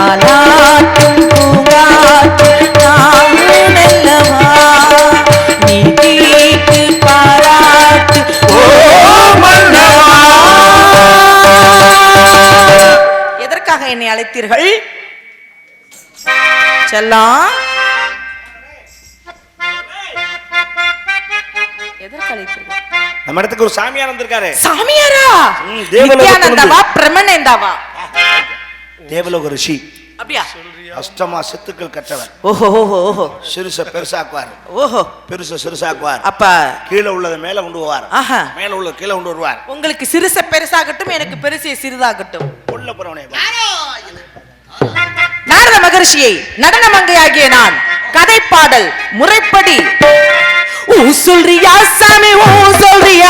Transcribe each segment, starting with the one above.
தாலாட்டும் நீ கேட்டு பாராட்டு. எதற்காக என்னை அழைத்தீர்கள்? செல்லம். எதற்கு அழைத்தீர்கள்? நம்ம இடத்துக்கு ஒரு சாமியார் வந்திருக்காரு. சாமியாரா? பிரமணேந்தாவா தேவலோக ரிஷி அப்படியா அஷ்டமா சித்துக்கள் கற்றவர். ஓஹோ ஓஹோ ஓஹோ. சிறுச பெருசாக்குவார். ஓஹோ. பெருச சிறுசாக்குவார். அப்ப. கீழே உள்ளதை மேல கொண்டு வருவார். ஆஹா. மேல உள்ள கீழே கொண்டு வருவார். உங்களுக்கு சிறுச பெருசாகட்டும் எனக்கு பெருசே சிறிதாகட்டும். உள்ள போறவனே நாரத மகர்ஷியை நடன மங்கையாகிய நான் கதை பாடல் முறைப்படி. ஊ சொல்றியா சாமி ஊ சொல்றியா?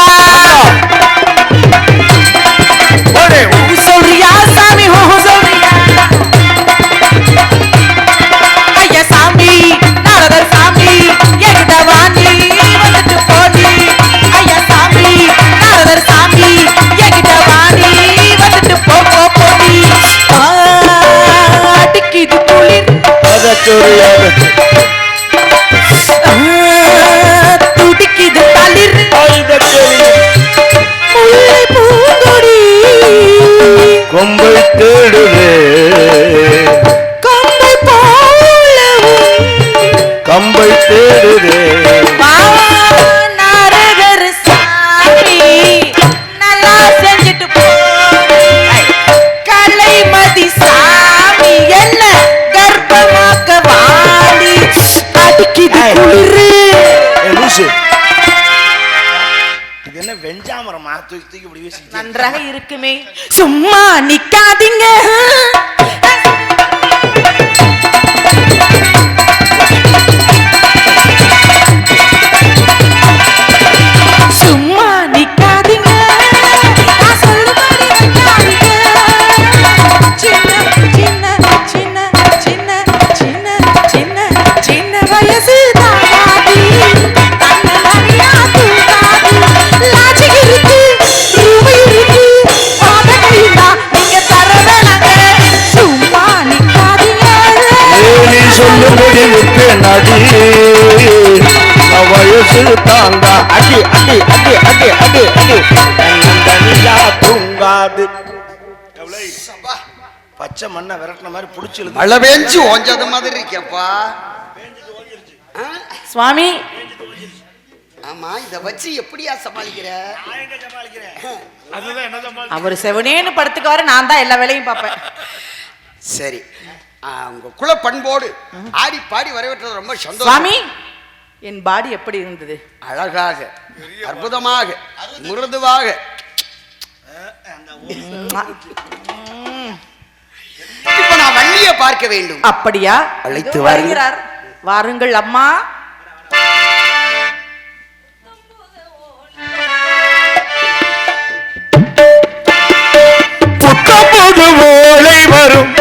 to love. தூக்கி தூக்கி இப்படி வீசி நன்றாக இருக்குமே. சும்மா நிக்காதீங்க. தூங்காது. பச்சை மண்ணை விரட்டின மாதிரி பிடிச்சி மழை பெஞ்சு ஓஞ்சது மாதிரி இருக்கேப்பா. சுவாமி. ஆமா இத வச்சு எப்படியா சமாளிக்கிற? அவர் செவனேன்னு படுத்துக்காரு நான் தான் எல்லா வேலையும் பார்ப்பேன். சரி. உங்க குல பண்போடு ஆடி பாடி வரவேற்றது ரொம்ப சந்தோஷம். சுவாமி. என் பாடி எப்படி இருந்தது? அழகாக அற்புதமாக மிருதுவாக. இப்ப நான் வள்ளியை பார்க்க வேண்டும். அப்படியா? அழைத்து. வருகிறார். வாருங்கள் அம்மா. புத்தம்புது ஓலை வரும்.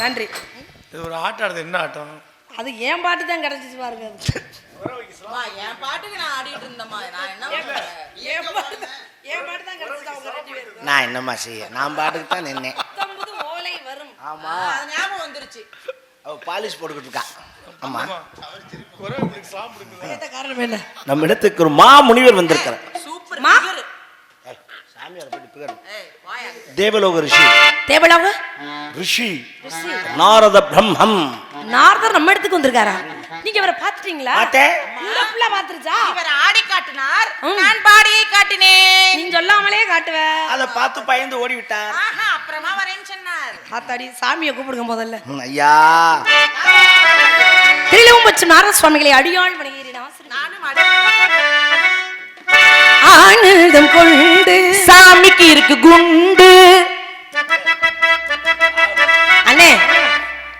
நன்றி. இது ஒரு ஆட்டம் என்ன ஆட்டம்? அது ஏன் பாட்டு தான் கிடைச்சிச்சு பாருங்க. அது. அம்மா, என் பாட்டுக்கு நான் ஆடிட்டு இருந்தேம்மா. நான் என்ன பண்றது? என் பாட்டு தான் என் பாட்டு தான் கிடைச்சிச்சு அவங்க ரெண்டு பேருக்கு நான் என்னம்மா செய்ய? நான் பாட்டுக்கு தான் நின்னேன். புத்தம்புது ஓலை வரும். ஆமா. அது ஞாபகம் வந்துருச்சு. அவ பாலிஷ் போட்டுக்கிட்டு இருக்கா. ஆமா. காரணம் என்ன? நம்ம இடத்துக்கு ஒரு மா முனிவர் வந்திருக்கிறார் சூப்பர். சாமியார் ஏய், வாயா. தேவலோக ரிஷி. தேவலாவ ரிஷி. நாரத பிரம்மம். நாரதர் நம்ம இடத்துக்கு வந்திருக்காரா? நீங்க அவரை பாத்துட்டீங்களா. இந்த புள்ள பாத்துருச்சா இவர் ஆடி காட்டினார். நான் பாடியை காட்டினேன். நீ சொல்லாமலே காட்டுவ. அதை பார்த்து பயந்து ஓடி விட்டார் ஆஹா அப்புறமா வரேன்னு சொன்னார். ஆத்தாடி சாமியை கூப்பிடுங்க முதல்ல. ஐயா. திரிலவும் பச்சு நாரத சுவாமிகளை அடியாள் வணங்குகிறேன். நானும் ஆனந்தம் கொண்டு சாமிக்கு இருக்கு குண்டு. அண்ணே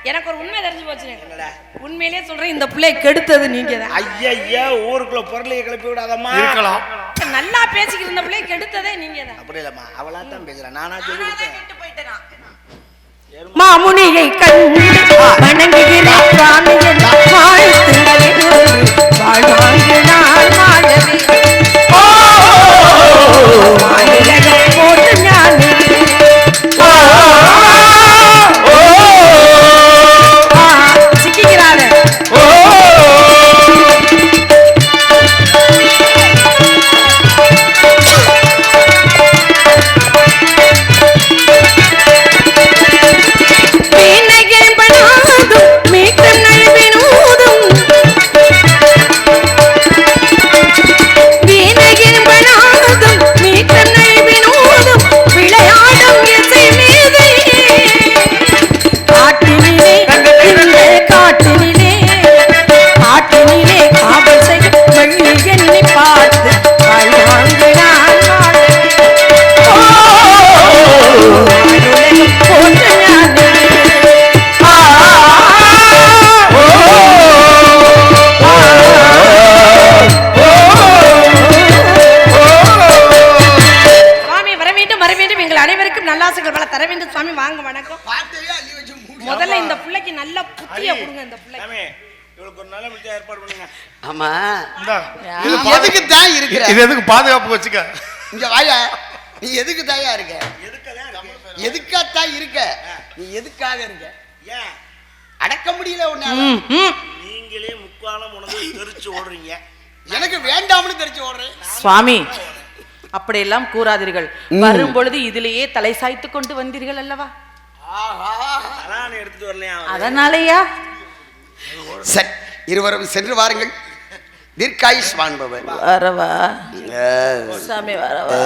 எனக்கு ஒரு உண்மை தெரிஞ்சு போச்சு உண்மையிலே சொல்றேன் இந்த பிள்ளைய கெடுத்தது நீங்க தான் ஐயா ஊருக்குள்ள பொருளையை கிளப்பி விடாதம்மா. இருக்கலாம். நல்லா பேசிக்கிட்டு இருந்த பிள்ளைய கெடுத்ததே நீங்க தான் அப்படி இல்லம்மா அவளா தான் பேசுறேன் நானா சொல்லி மாமுனியை கண்டு வணங்குகிறேன். சுவாமியின் வாழ்த்துங்களே. வாழ்வாங்கு நான் வாழவே. மாநிலங்கள் வணக்கம். பார்த்தையே அள்ளி வச்சு மூடி. முதல்ல இந்த பிள்ளைக்கு நல்ல புத்திய கொடுங்க இந்த பிள்ளைக்கு. சாமி இவளுக்கு ஒரு நல்ல முடிச்சா ஏற்பாடு பண்ணுங்க. ஆமா. இந்தா. நீ எதுக்கு தான் இருக்கிற? இது எதுக்கு பாதுகாப்பு வச்சுக்க? இங்க வாயா. நீ எதுக்கு தாயா இருக்க? எதுக்காத்தான் இருக்க? நீ எதுக்காக இருக்க? ஏன்? அடக்க முடியல உன்னால. நீங்களே முக்காலம் உணர்ந்து தெரிச்சு ஓடுறீங்க. எனக்கு வேண்டாம்னு தெரிஞ்சு ஓடுறேன். சுவாமி அப்படியெல்லாம் கூறாதீர்கள். வரும் பொழுது இதிலேயே தலை சாய்த்து கொண்டு வந்தீர்கள் அல்லவா? எடுத்துட்டு வரலையா? அதனாலயா? சரி இருவரும் சென்று வாருங்கள். தீர்க்காயுஷ் வான்பவர். வரவா? சாமி வரவா.